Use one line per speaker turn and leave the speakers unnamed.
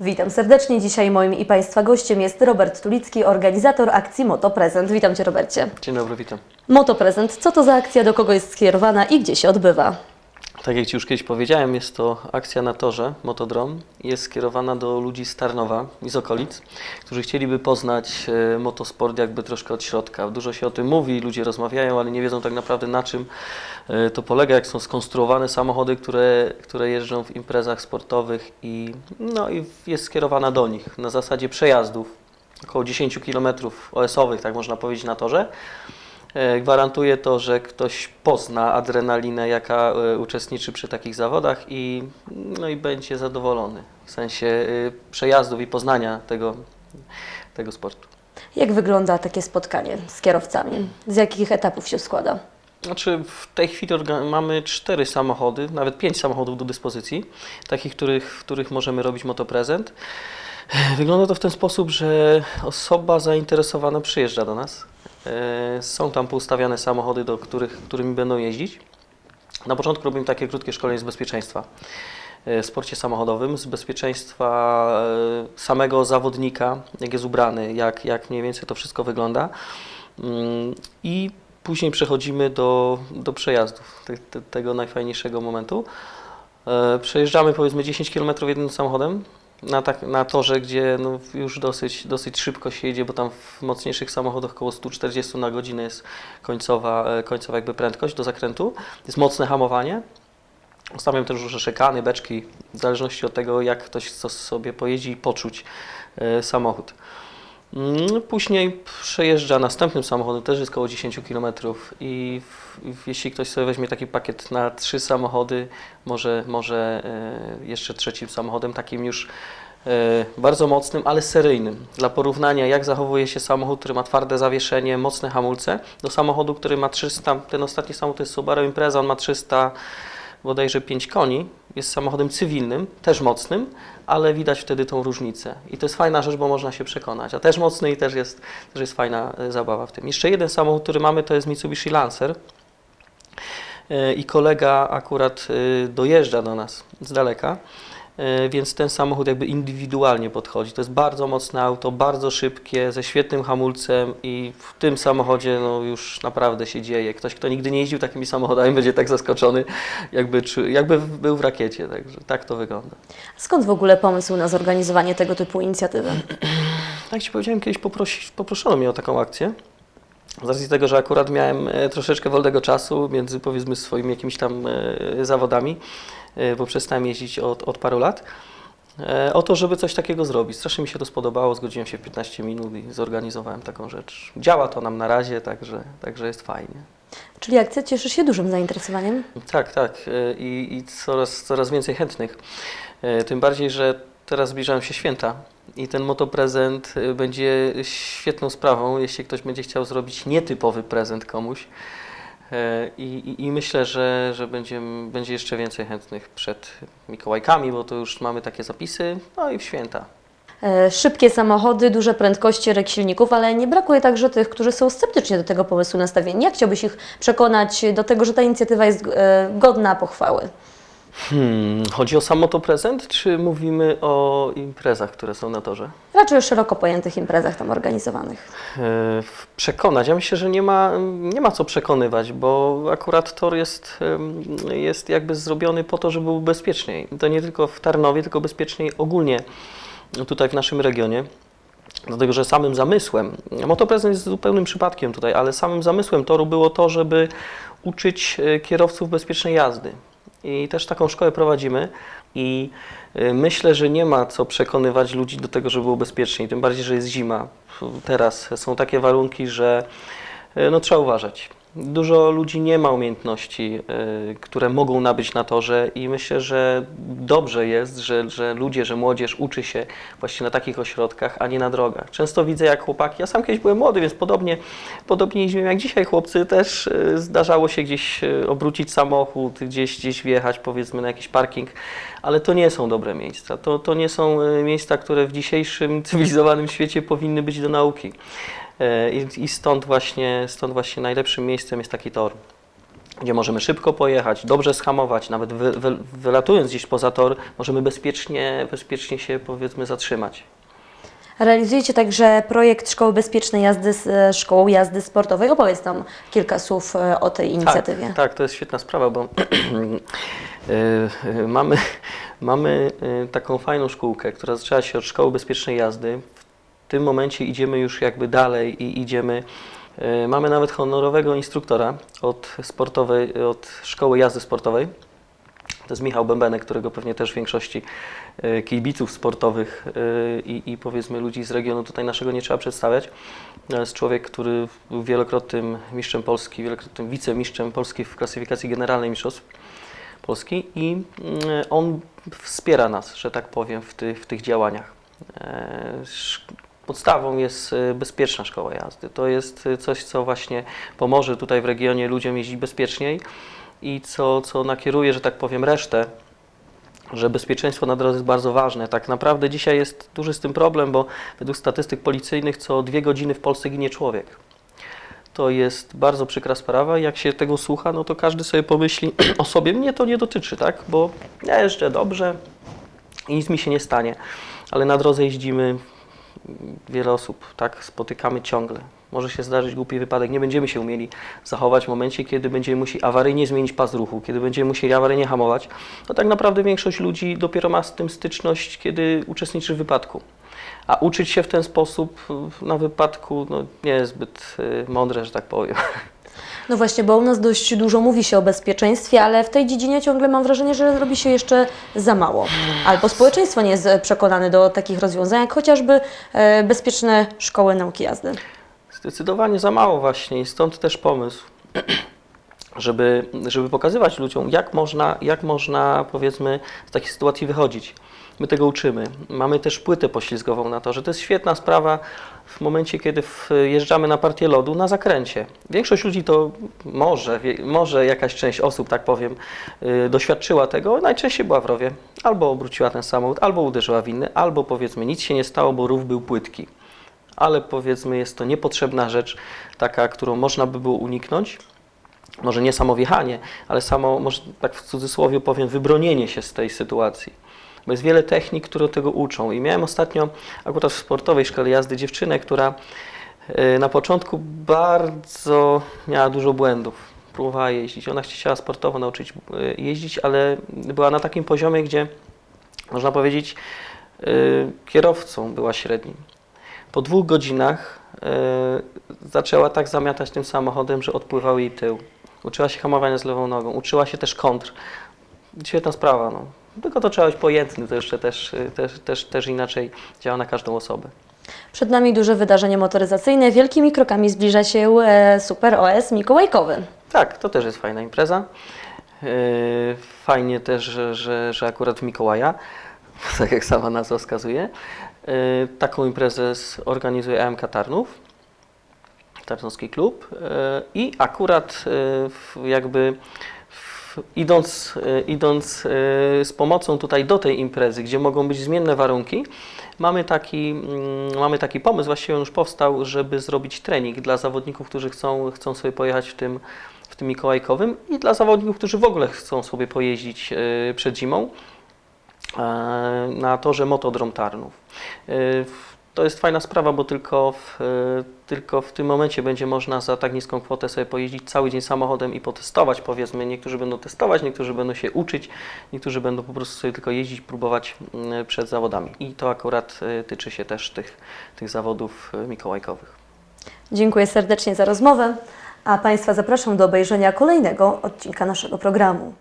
Witam serdecznie. Dzisiaj moim i Państwa gościem jest Robert Tulicki, organizator akcji Moto Prezent. Witam Cię, Robercie.
Dzień dobry, witam.
Moto Prezent, co to za akcja, do kogo jest skierowana i gdzie się odbywa?
Tak jak Ci już kiedyś powiedziałem, jest to akcja na torze Motodrom. Jest skierowana do ludzi z Tarnowa i z okolic, którzy chcieliby poznać e, motosport jakby troszkę od środka. Dużo się o tym mówi, ludzie rozmawiają, ale nie wiedzą tak naprawdę na czym e, to polega, jak są skonstruowane samochody, które, które jeżdżą w imprezach sportowych i, no, i jest skierowana do nich na zasadzie przejazdów. Około 10 km OS-owych, tak można powiedzieć, na torze. E, Gwarantuje to, że ktoś pozna adrenalinę, jaka e, uczestniczy przy takich zawodach i, no i będzie zadowolony w sensie e, przejazdów i poznania tego, tego sportu.
Jak wygląda takie spotkanie z kierowcami? Z jakich etapów się składa?
Znaczy w tej chwili mamy cztery samochody, nawet pięć samochodów do dyspozycji, takich, których, w których możemy robić motoprezent. Wygląda to w ten sposób, że osoba zainteresowana przyjeżdża do nas. E, Są tam poustawiane samochody, do których, którymi będą jeździć. Na początku robimy takie krótkie szkolenie z bezpieczeństwa e, w sporcie samochodowym, z bezpieczeństwa e, samego zawodnika, jak jest ubrany, jak, jak mniej więcej to wszystko wygląda. Mm, I później przechodzimy do, do przejazdów, te, te, tego najfajniejszego momentu. Przejeżdżamy powiedzmy 10 km jednym samochodem na, tak, na torze, gdzie no już dosyć, dosyć szybko się jedzie, bo tam w mocniejszych samochodach około 140 na godzinę jest końcowa, e, końcowa jakby prędkość do zakrętu. Jest mocne hamowanie. Ustawiam też już szekany, beczki, w zależności od tego, jak ktoś chce sobie pojeździ i poczuć e, samochód. Mm, Później przejeżdża następnym samochodem, też jest około 10 km i w, jeśli ktoś sobie weźmie taki pakiet na trzy samochody, może, może e, jeszcze trzecim samochodem, takim już e, bardzo mocnym, ale seryjnym. Dla porównania, jak zachowuje się samochód, który ma twarde zawieszenie, mocne hamulce, do samochodu, który ma 300, ten ostatni samochód to jest Subaru Impreza, on ma 300 bodajże 5 koni, jest samochodem cywilnym, też mocnym, ale widać wtedy tą różnicę. I to jest fajna rzecz, bo można się przekonać. A też mocny i też jest, też jest fajna e, zabawa w tym. Jeszcze jeden samochód, który mamy, to jest Mitsubishi Lancer. E, I kolega akurat e, dojeżdża do nas z daleka, więc ten samochód jakby indywidualnie podchodzi. To jest bardzo mocne auto, bardzo szybkie, ze świetnym hamulcem i w tym samochodzie no, już naprawdę się dzieje. Ktoś, kto nigdy nie jeździł takimi samochodami, będzie tak zaskoczony, jakby, jakby był w rakiecie. Także tak to wygląda.
Skąd w ogóle pomysł na zorganizowanie tego typu inicjatywy?
Jak Ci powiedziałem, kiedyś poprosi, poproszono mnie o taką akcję. Z racji tego, że akurat miałem e, troszeczkę wolnego czasu między powiedzmy swoimi jakimiś tam e, zawodami, e, bo przestałem jeździć od, od paru lat, e, o to, żeby coś takiego zrobić. Strasznie mi się to spodobało, zgodziłem się w 15 minut i zorganizowałem taką rzecz. Działa to nam na razie, także, także jest fajnie.
Czyli akcja cieszy się dużym zainteresowaniem.
Tak, tak. e, I, i coraz, coraz więcej chętnych. E, Tym bardziej, że teraz zbliżają się święta i ten motoprezent będzie świetną sprawą, jeśli ktoś będzie chciał zrobić nietypowy prezent komuś. E, I, i, i myślę, że, że będzie, będzie jeszcze więcej chętnych przed Mikołajkami, bo to już mamy takie zapisy, no i w święta.
E, Szybkie samochody, duże prędkości, rek silników, ale nie brakuje także tych, którzy są sceptycznie do tego pomysłu nastawieni. Jak chciałbyś ich przekonać do tego, że ta inicjatywa jest e, godna pochwały?
Hmm, chodzi o sam motoprezent, czy mówimy o imprezach, które są na torze?
Raczej o szeroko pojętych imprezach tam organizowanych.
e, przekonać. Ja myślę, że nie ma, nie ma co przekonywać, bo akurat tor jest, jest jakby zrobiony po to, żeby był bezpieczniej. To nie tylko w Tarnowie, tylko bezpieczniej ogólnie tutaj w naszym regionie. Dlatego, że samym zamysłem, motoprezent jest zupełnym przypadkiem tutaj, ale samym zamysłem toru było to, żeby uczyć e, kierowców bezpiecznej jazdy. I też taką szkołę prowadzimy i y, myślę, że nie ma co przekonywać ludzi do tego, żeby było bezpieczniej, tym bardziej, że jest zima. Teraz są takie warunki, że y, no, trzeba uważać. Dużo ludzi nie ma umiejętności, y, które mogą nabyć na torze i myślę, że dobrze jest, że, że ludzie, że młodzież uczy się właśnie na takich ośrodkach, a nie na drogach. Często widzę jak chłopaki, ja sam kiedyś byłem młody, więc podobnie, podobnie jeździłem jak dzisiaj chłopcy, też y, zdarzało się gdzieś y, obrócić samochód, gdzieś, gdzieś wjechać powiedzmy na jakiś parking, ale to nie są dobre miejsca. To, to nie są miejsca, które w dzisiejszym cywilizowanym świecie powinny być do nauki. E, I, I stąd właśnie, stąd właśnie najlepszym miejscem jest taki tor. gdzie możemy szybko pojechać, dobrze schamować, nawet wy, wy, wylatując gdzieś poza tor, możemy bezpiecznie, bezpiecznie się powiedzmy zatrzymać.
Realizujecie także projekt Szkoły Bezpiecznej Jazdy z e, Szkołą Jazdy Sportowej. Opowiedz nam kilka słów e, o tej inicjatywie.
Tak, tak, to jest świetna sprawa, bo mamy, mamy taką fajną szkółkę, która zaczęła się od Szkoły Bezpiecznej Jazdy. W tym momencie idziemy już jakby dalej i idziemy. y, Mamy nawet honorowego instruktora od sportowej, od Szkoły Jazdy Sportowej. To jest Michał Bębenek, którego pewnie też w większości y, kibiców sportowych y, i, i powiedzmy ludzi z regionu tutaj naszego nie trzeba przedstawiać. To jest człowiek, który był wielokrotnym mistrzem Polski, wielokrotnym wicemistrzem Polski w klasyfikacji generalnej mistrzostw Polski i on wspiera nas, że tak powiem, w, tych w tych działaniach. Podstawą jest e, bezpieczna szkoła jazdy. To jest e, coś, co właśnie pomoże tutaj w regionie ludziom jeździć bezpieczniej i co, co nakieruje, że tak powiem, resztę, że bezpieczeństwo na drodze jest bardzo ważne. Tak naprawdę dzisiaj jest duży z tym problem, bo według statystyk policyjnych co dwie godziny w Polsce ginie człowiek. To jest bardzo przykra sprawa i jak się tego słucha, no to każdy sobie pomyśli o sobie, mnie to nie dotyczy, tak? Bo ja jeżdżę dobrze i nic mi się nie stanie. Ale na drodze jeździmy wiele osób, tak? Spotykamy ciągle. Może się zdarzyć głupi wypadek, nie będziemy się umieli zachować w momencie, kiedy będziemy musieli awaryjnie zmienić pas ruchu, kiedy będziemy musieli awaryjnie hamować. To tak naprawdę większość ludzi dopiero ma z tym styczność, kiedy uczestniczy w wypadku. A uczyć się w ten sposób na wypadku no, nie jest zbyt y, mądre, że tak powiem.
No właśnie, bo u nas dość dużo mówi się o bezpieczeństwie, ale w tej dziedzinie ciągle mam wrażenie, że robi się jeszcze za mało. Albo społeczeństwo nie jest przekonane do takich rozwiązań, jak chociażby e, bezpieczne szkoły nauki jazdy.
Zdecydowanie za mało właśnie i stąd też pomysł, żeby, żeby pokazywać ludziom, jak można, jak można powiedzmy z takiej sytuacji wychodzić. My tego uczymy. Mamy też płytę poślizgową na to, że to jest świetna sprawa w momencie, kiedy wjeżdżamy na partię lodu na zakręcie. Większość ludzi to może, może jakaś część osób, tak powiem, yy, doświadczyła tego. Najczęściej była w rowie. Albo obróciła ten samochód, albo uderzyła w inny, albo powiedzmy nic się nie stało, bo rów był płytki ale powiedzmy jest to niepotrzebna rzecz, taka, którą można by było uniknąć. Może nie samo wjechanie, ale samo, może tak w cudzysłowie powiem, wybronienie się z tej sytuacji. Bo jest wiele technik, które tego uczą. I miałem ostatnio akurat w sportowej szkole jazdy dziewczynę, która e, na początku bardzo miała dużo błędów. Próbowała jeździć. Ona chciała sportowo nauczyć e, jeździć, ale była na takim poziomie, gdzie można powiedzieć, e, kierowcą była średnim. Po dwóch godzinach zaczęła tak zamiatać tym samochodem, że odpływał jej tył. Uczyła się hamowania z lewą nogą, uczyła się też kontr. Świetna sprawa. No. Tylko to trzeba być pojętny, to jeszcze też, e, też, też, też inaczej działa na każdą osobę.
Przed nami duże wydarzenie motoryzacyjne. Wielkimi krokami zbliża się e, Super OS Mikołajkowy.
Tak, to też jest fajna impreza. E, Fajnie też, że, że, że akurat w Mikołaja, tak jak sama nazwa wskazuje. E, Taką imprezę organizuje AMK Tarnów, Tarnowski Klub i akurat jakby idąc, e, idąc e, z pomocą tutaj do tej imprezy, gdzie mogą być zmienne warunki, mamy taki, mm, mamy taki pomysł, właściwie on już powstał, żeby zrobić trening dla zawodników, którzy chcą, chcą sobie pojechać w tym, w tym Mikołajkowym i dla zawodników, którzy w ogóle chcą sobie pojeździć e, przed zimą na torze Motodrom Tarnów. To jest fajna sprawa, bo tylko w, e, tylko w tym momencie będzie można za tak niską kwotę sobie pojeździć cały dzień samochodem i potestować, powiedzmy. Niektórzy będą testować, niektórzy będą się uczyć, niektórzy będą po prostu sobie tylko jeździć, próbować mm, przed zawodami. I to akurat e, tyczy się też tych, tych zawodów mikołajkowych.
Dziękuję serdecznie za rozmowę, a Państwa zapraszam do obejrzenia kolejnego odcinka naszego programu.